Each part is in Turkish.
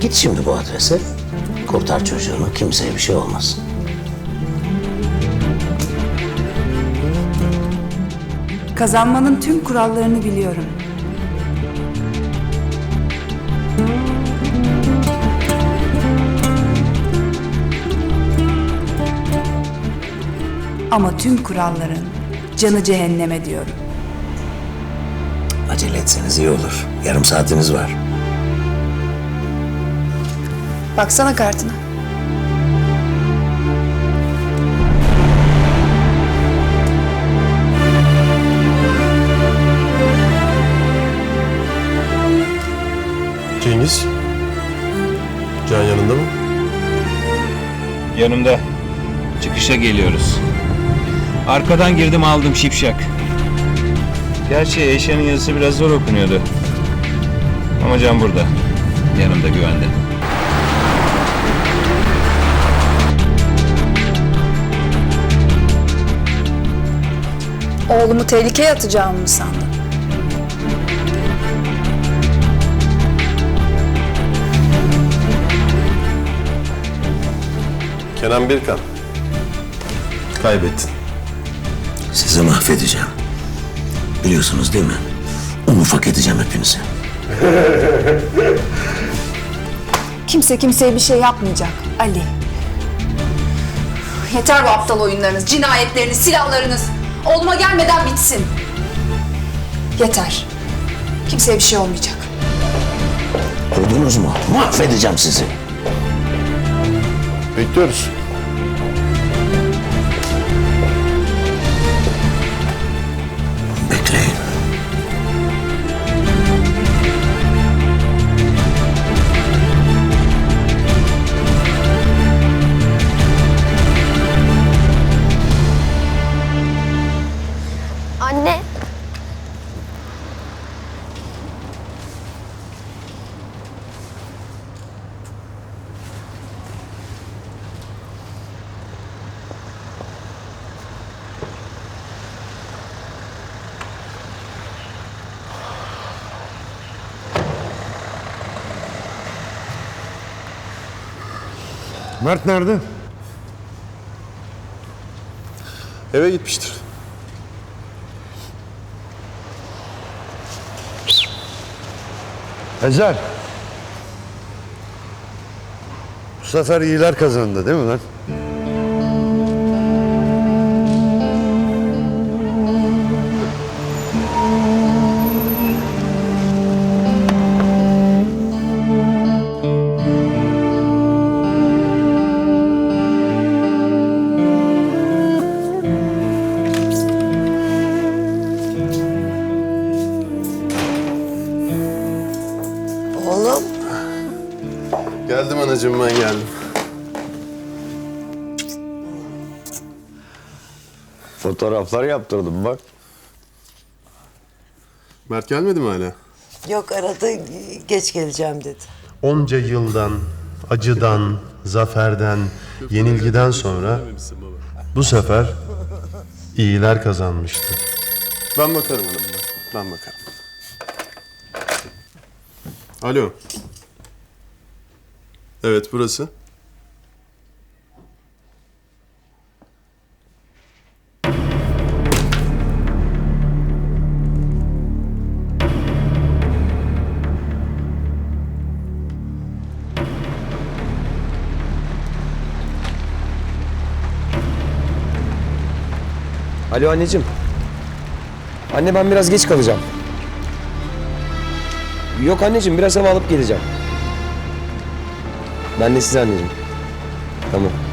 Git şimdi bu adrese. Kurtar çocuğunu. Kimseye bir şey olmasın. Kazanmanın tüm kurallarını biliyorum. Ama tüm kuralların canı cehenneme diyorum. Acele etseniz iyi olur. Yarım saatiniz var. Baksana kartına. Cengiz. Can yanında mı? Yanımda. Çıkışa geliyoruz. Arkadan girdim aldım şipşak. Gerçi Eşe'nin yazısı biraz zor okunuyordu. Ama Can burada. Yanımda güvende. Oğlumu tehlikeye atacağımı mı sandın? Kenan Birkan. Kaybettin. Sizi mahvedeceğim. Biliyorsunuz değil mi? Un ufak edeceğim hepinizi. Kimse kimseye bir şey yapmayacak Ali. Yeter bu aptal oyunlarınız, cinayetleriniz, silahlarınız. Oğluma gelmeden bitsin. Yeter. Kimseye bir şey olmayacak. Duydunuz mu? Mahvedeceğim sizi. Bekliyoruz. Mert nerede? Eve gitmiştir. Ezel. Bu sefer iyiler kazandı değil mi lan? Geldim anacığım ben geldim. Fotoğraflar yaptırdım bak. Mert gelmedi mi hala? yok arada geç geleceğim dedi. Onca yıldan, acıdan, zaferden, yenilgiden sonra bu sefer iyiler kazanmıştı. Ben bakarım hanım ben. Ben bakarım. Alo. Evet burası. Alo anneciğim. Anne ben biraz geç kalacağım. Yok anneciğim biraz hava alıp geleceğim. Ben de size anneciğim. Tamam.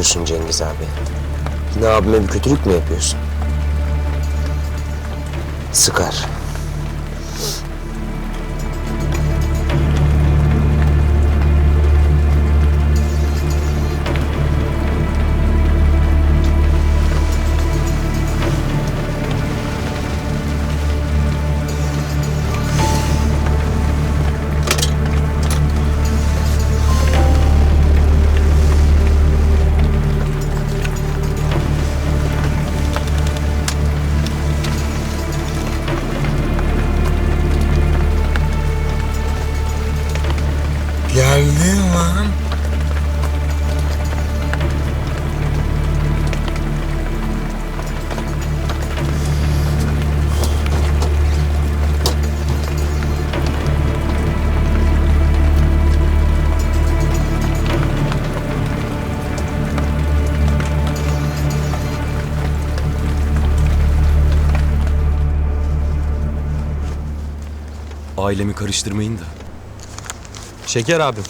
Yapıyorsun Cengiz abi? Yine abime bir kötülük mü yapıyorsun? Sıkar. Ailemi karıştırmayın da. Şeker abim.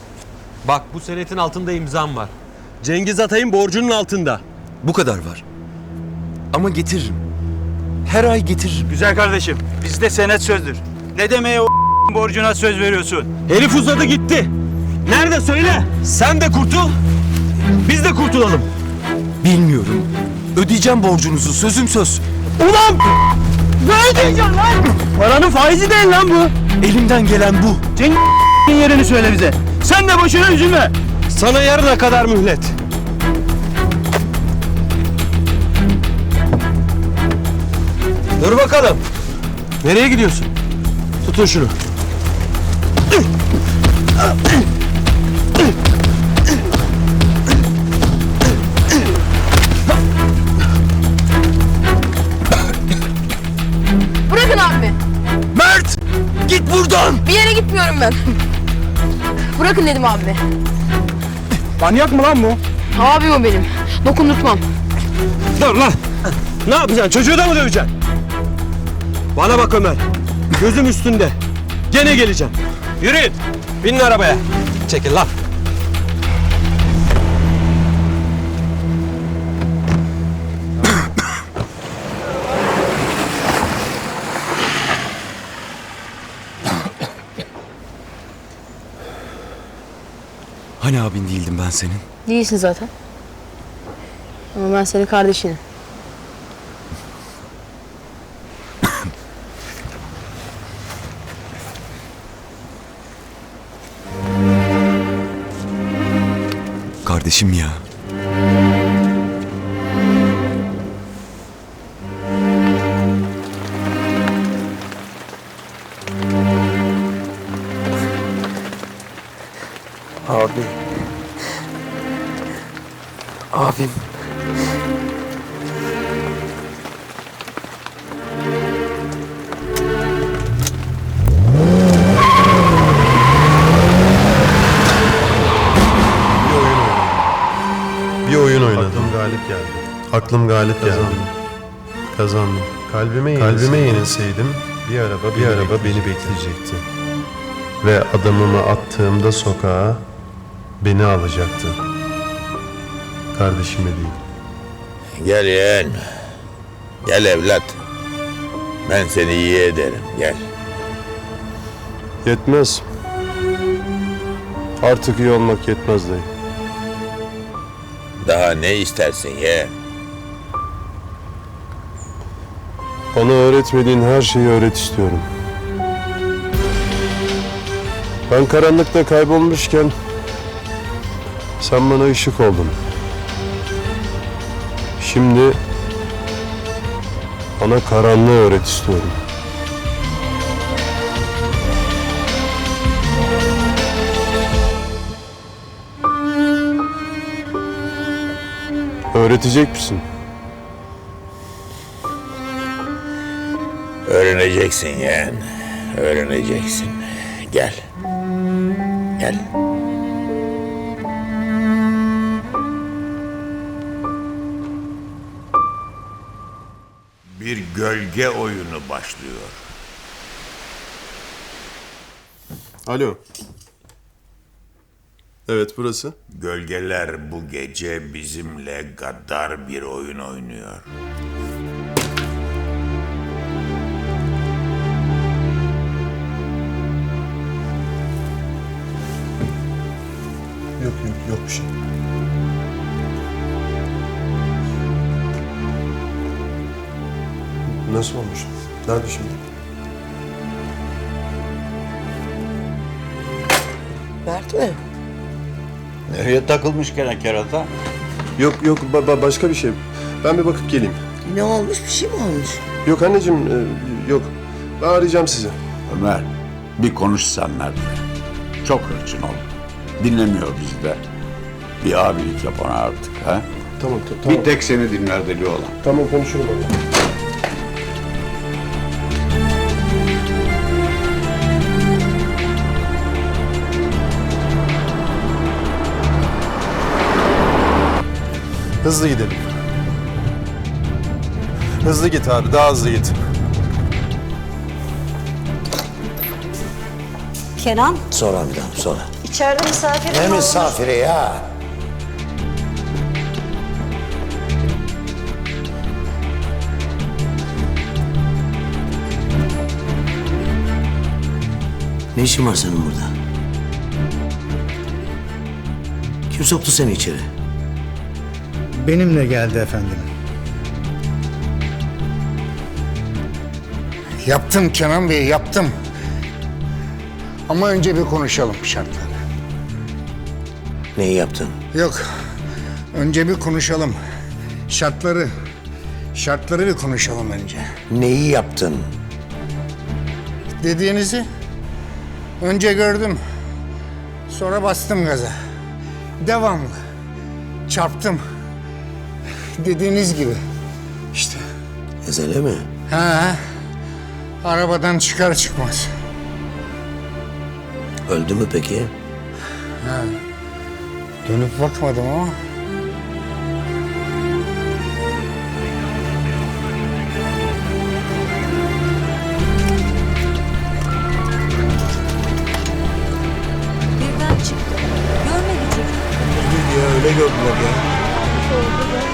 Bak bu senetin altında imzam var. Cengiz Atay'ın borcunun altında. Bu kadar var. Ama getiririm. Her ay getiririm. Güzel kardeşim, bizde senet sözdür. Ne demeye o borcuna söz veriyorsun? Herif uzadı gitti. Nerede söyle? Sen de kurtul. Biz de kurtulalım. Bilmiyorum. Ödeyeceğim borcunuzu. Sözüm söz. Ulan! Ne ödeyeceksin lan? Paranın faizi değil lan bu. Elimden gelen bu. Cengiz'in yerini söyle bize. Sen de boşuna üzülme. Sana yarına kadar mühlet. Dur bakalım. Nereye gidiyorsun? Tutun şunu. Gitmiyorum ben. Bırakın dedim abime. Manyak mı lan bu? Abim o benim. Dokundurtmam. Dur lan. Ne yapacaksın? Çocuğu da mı döveceksin? Bana bak Ömer. Gözüm üstünde. Gene geleceğim. Yürüyün. Binin arabaya. Çekil lan. Hani abin değildim ben senin? Değilsin zaten. Ama ben senin kardeşinim. Kardeşim ya. Abi. Abim. Bir oyun oynadım. Aklım galip geldi. Aklım galip geldi. Kazandım. Kalbime Kalbime yenilseydim bir araba bir araba beni bekleyecekti. Ve adımımı attığımda sokağa beni alacaktı. Kardeşime değil. Gel yeğen. Gel evlat. Ben seni iyi ederim. Gel. Yetmez. Artık iyi olmak yetmez dayı. Daha ne istersin yeğen? Bana öğretmediğin her şeyi öğret istiyorum. Ben karanlıkta kaybolmuşken sen bana ışık oldun. Şimdi bana karanlığı öğret istiyorum. Öğretecek misin? Öğreneceksin yeğen. Öğreneceksin. Gel. Gel. Gölge oyunu başlıyor. Alo. Evet burası. Gölgeler bu gece bizimle gaddar bir oyun oynuyor. Nasıl olmuş? Nerede şimdi? Mert mi? Nereye takılmış gene kerata? Yok yok ba- ba- başka bir şey. Ben bir bakıp geleyim. Ne olmuş bir şey mi olmuş? Yok anneciğim e, yok. Ben arayacağım sizi. Ömer, bir konuşsan nerede? Çok hırçın oldu. Dinlemiyor bizi de. Bir abilik yapana artık ha? Tamam ta- tamam. Bir tek seni dinler deli olan. Tamam konuşurum onunla. Hızlı gidelim. Hızlı git abi, daha hızlı git. Kenan, Sonra bir daha sonra. içeride misafirim Ne misafiri ya? Ne işin var senin burada? Kim soktu seni içeri? Benimle geldi efendim. Yaptım Kenan Bey, yaptım. Ama önce bir konuşalım şartları. Neyi yaptın? Yok, önce bir konuşalım. Şartları, şartları bir konuşalım önce. Neyi yaptın? Dediğinizi önce gördüm, sonra bastım gaza. Devamlı, çarptım. Dediğiniz gibi. İşte, Ezele mi? ha, arabadan çıkar çıkmaz. Öldü mü peki? Dönüp bakmadım ama.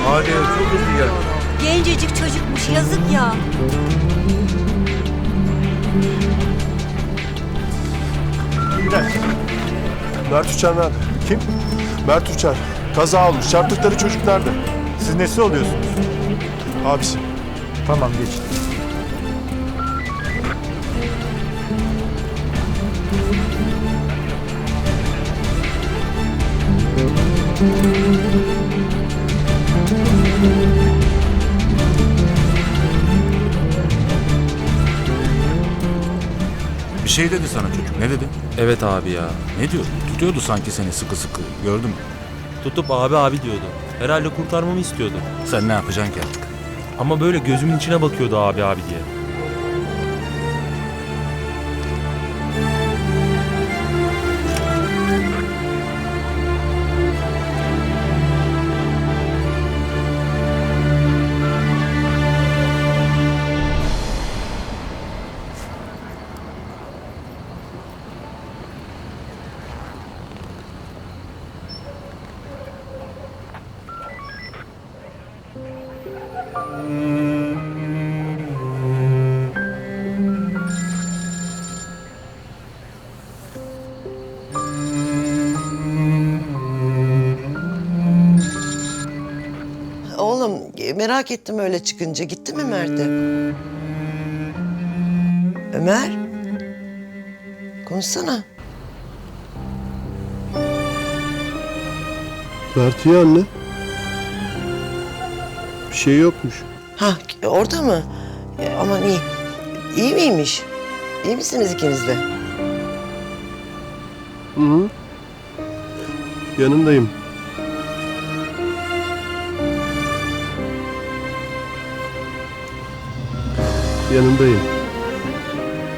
Hadi çok hızlı geldi. Gencecik çocukmuş, yazık ya. Mert Uçar nerede? Kim? Mert Uçar. Kaza olmuş. Çarptıkları çocuk nerede? Siz nesi oluyorsunuz? Abisi. Tamam geç. Bir şey dedi sana çocuk. Ne dedi? Evet abi ya. Ne diyor? Tutuyordu sanki seni sıkı sıkı. Gördün mü? Tutup abi abi diyordu. Herhalde kurtarmamı istiyordu. Sen ne yapacaksın ki artık? Ama böyle gözümün içine bakıyordu abi abi diye. Merak ettim öyle çıkınca. Gitti mi Mert'e? Ömer? Konuşsana. Mert iyi anne. Bir şey yokmuş. Ha orada mı? E, aman iyi. İyi miymiş? İyi misiniz ikiniz de? Hı hı. Yanındayım. Yanındayım.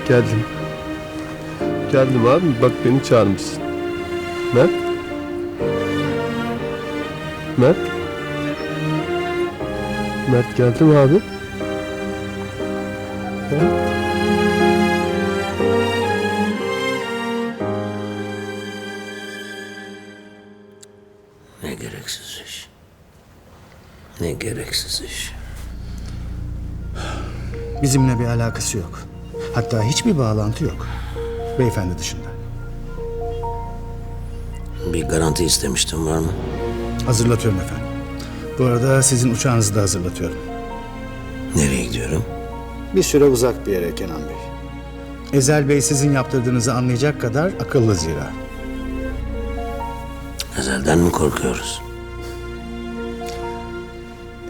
Geldim. Geldim abi. Bak beni çağırmışsın. Mert? Mert? Mert geldim abi. Mert? gereksiz iş. Ne gereksiz iş. Bizimle bir alakası yok. Hatta hiçbir bağlantı yok. Beyefendi dışında. Bir garanti istemiştim var mı? Hazırlatıyorum efendim. Bu arada sizin uçağınızı da hazırlatıyorum. Nereye gidiyorum? Bir süre uzak bir yere Kenan Bey. Ezel Bey sizin yaptırdığınızı anlayacak kadar akıllı zira. Ezelden mi korkuyoruz?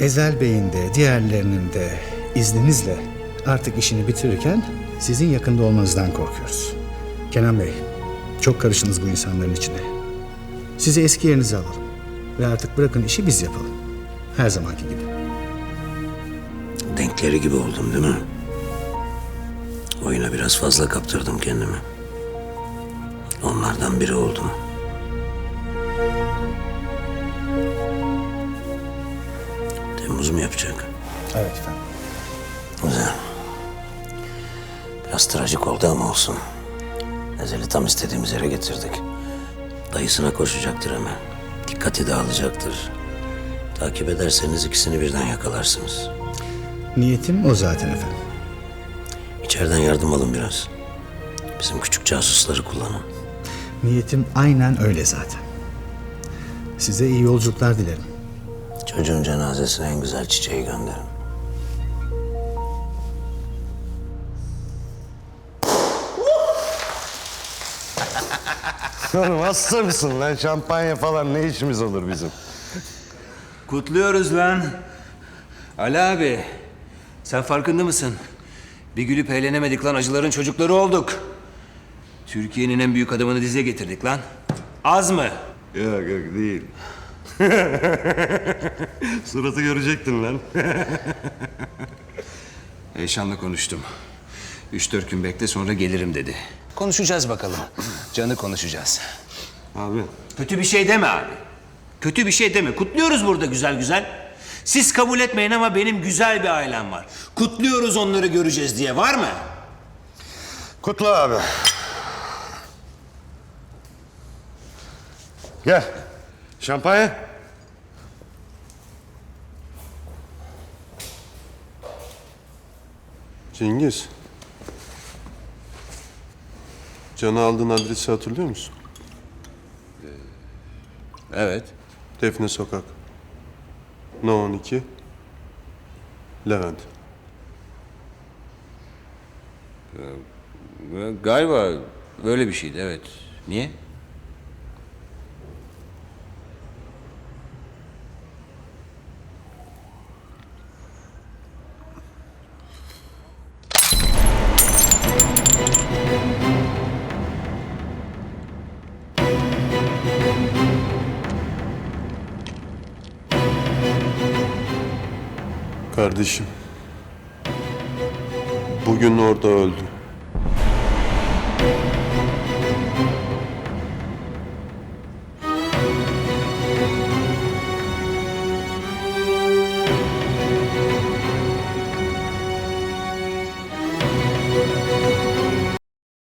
Ezel Bey'in de diğerlerinin de izninizle artık işini bitirirken sizin yakında olmanızdan korkuyoruz. Kenan Bey, çok karıştınız bu insanların içine. Sizi eski yerinize alalım. Ve artık bırakın işi biz yapalım. Her zamanki gibi. Denkleri gibi oldum değil mi? Oyuna biraz fazla kaptırdım kendimi. Onlardan biri oldum. Temmuz mu yapacak? Evet efendim. Biraz trajik oldu ama olsun. Ezel'i tam istediğimiz yere getirdik. Dayısına koşacaktır hemen. Dikkati dağılacaktır. Takip ederseniz ikisini birden yakalarsınız. Niyetim o zaten efendim. İçeriden yardım alın biraz. Bizim küçük casusları kullanın. Niyetim aynen öyle zaten. Size iyi yolculuklar dilerim. Çocuğun cenazesine en güzel çiçeği gönderin. Oğlum hasta mısın lan? Şampanya falan ne işimiz olur bizim? Kutluyoruz lan. Ali abi. Sen farkında mısın? Bir gülüp eğlenemedik lan acıların çocukları olduk. Türkiye'nin en büyük adamını dize getirdik lan. Az mı? Yok yok değil. Suratı görecektin lan. Eyşan'la konuştum. Üç dört gün bekle sonra gelirim dedi. Konuşacağız bakalım. Canı konuşacağız. Abi. Kötü bir şey deme abi. Kötü bir şey deme. Kutluyoruz burada güzel güzel. Siz kabul etmeyin ama benim güzel bir ailem var. Kutluyoruz onları göreceğiz diye. Var mı? Kutlu abi. Gel. Şampanya. Cengiz. Can'ı aldığın adresi hatırlıyor musun? Evet. Defne Sokak. No 12. Levent. Galiba böyle bir şeydi evet. Niye? Kardeşim. Bugün orada öldü.